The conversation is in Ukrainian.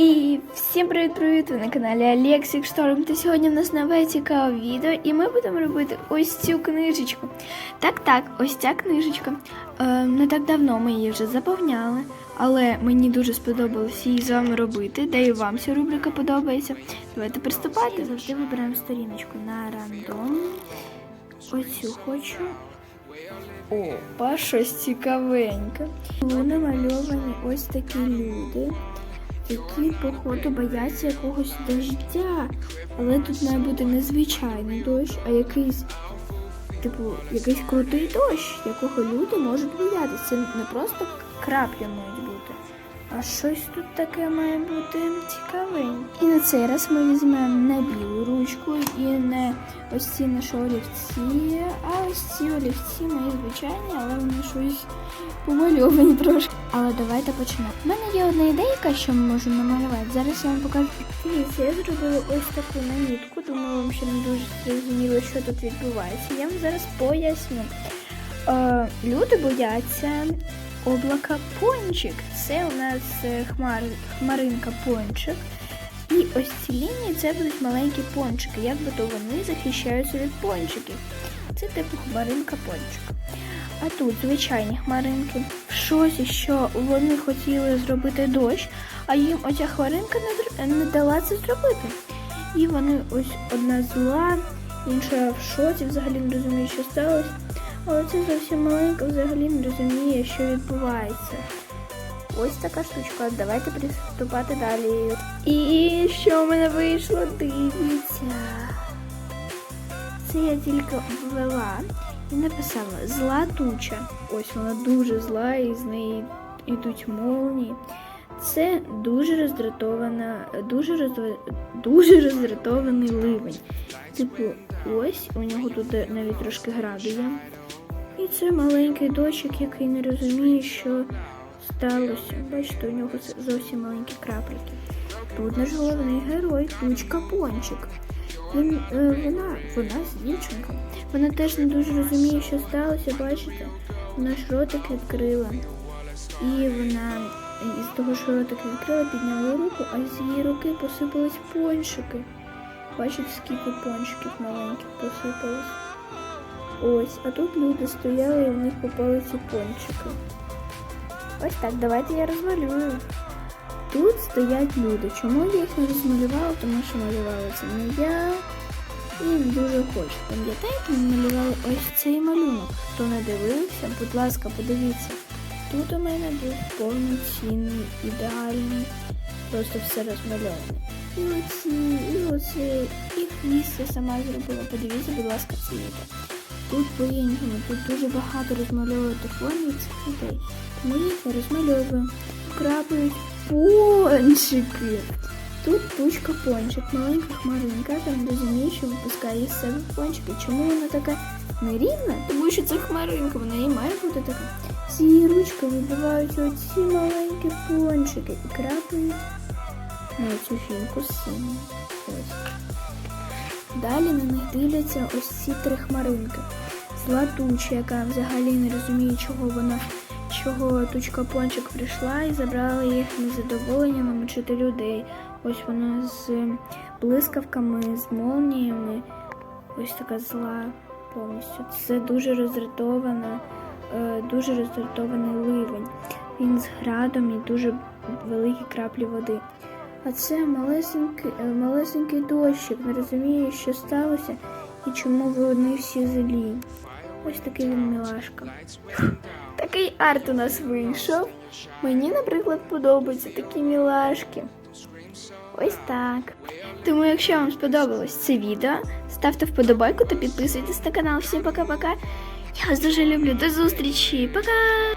І всім привіт-привіт! Ви на каналі Алексік Шторм. Та сьогодні в нас нове цікаве відео, і ми будемо робити ось цю книжечку. Так, так, ось ця книжечка. Е, не так давно ми її вже заповняли, але мені дуже сподобалось її з вами робити. Да і вам ця рубрика подобається. Давайте приступати. Завжди вибираємо сторіночку на рандом. Оцю хочу. Опа, щось цікавеньке. Були намальовані ось такі люди, які, походу, бояться якогось дождя. Але тут має бути не звичайний дощ, а якийсь, типу, якийсь крутий дощ, якого люди можуть боятися. Це не просто крапля мають бути, а щось тут таке має бути цікавеньке. І на цей раз ми візьмемо не білу ручку і не ось ці наші олівці, а ось ці олівці мої звичайні, але вони щось помальовані трошки. Але давайте почнемо. У мене є одна ідейка, що ми можемо намалювати. Зараз я вам покажу. Дивіться, я зробила ось таку намітку. Думаю, вам ще не дуже зрозуміло, що тут відбувається. Я вам зараз поясню. Е, люди бояться облака пончик. Це у нас е, хмар, хмаринка пончик. І ось ці лінії це будуть маленькі пончики. Якби то вони захищаються від пончиків. Це типу хмаринка пончик. А тут звичайні хмаринки. В шоці, що вони хотіли зробити дощ, а їм оця хмаринка не, не дала це зробити. І вони ось одна зла, інша в шоці, взагалі не розуміє, що сталося. Але це зовсім маленька взагалі не розуміє, що відбувається. Ось така штучка. Давайте приступати далі. І що в мене вийшло? Дивіться. Це я тільки ввела і написала зла туча. Ось вона дуже зла, і з неї йдуть молнії. Це дуже роздратована, дуже роздра... дуже роздратований ливень. Типу, ось у нього тут навіть трошки граду є. І це маленький дощик, який не розуміє, що сталося. Бачите, у нього зовсім маленькі крапельки. Тут наш головний герой, тучка Пончик. Він, е, вона, вона дівчинка. Вона теж не дуже розуміє, що сталося, бачите? Вона ж ротик відкрила. І вона із того, що ротик відкрила, підняла руку, а з її руки посипались пончики. Бачите, скільки пончиків маленьких посипалось. Ось, а тут люди стояли і в них попали ці пончики. Ось так, давайте я розмалюю. Тут стоять люди. Чому я їх не розмалювала? Тому що малювала це не я і дуже хочу. Пам'ятаєте, ми малювали ось цей малюнок. Хто не дивився, будь ласка, подивіться. Тут у мене був повноцінний, ідеальний, просто все розмальоване. І оці, і оці, і я сама зробила. Подивіться, будь ласка, відео. Тут по-іншому, тут дуже багато розмальовувати фонів цих людей. Тому їх не розмальовую. Крапають пончики. Тут тучка пончик, маленька хмаринка, там розуміє, що випускає з себе пончики. Чому вона така нерівна? Тому що це хмаринка, вона і має бути така. З її ручки вибиваються оці маленькі пончики і крапають на цю фінку з синім. Ось. Далі на них дивляться ось ці три хмаринки. Зла туча, яка взагалі не розуміє, чого вона, чого тучка пончик прийшла і забрала їх незадоволення намочити людей. Ось вона з блискавками, з молніями. Ось така зла повністю. Це дуже роздратована, е, дуже роздратований ливень. Він з градом і дуже великі краплі води. А це малесенький, е, малесенький дощик, не розуміє, що сталося і чому вони всі злі. Ось такий він милашка. Такий арт у нас вийшов. Мені, наприклад, подобаються такі мілашки. Ось так. Тому, якщо вам сподобалось це відео, ставте вподобайку та підписуйтесь на канал. Всім пока-пока. Я вас дуже люблю. До зустрічі. Пока!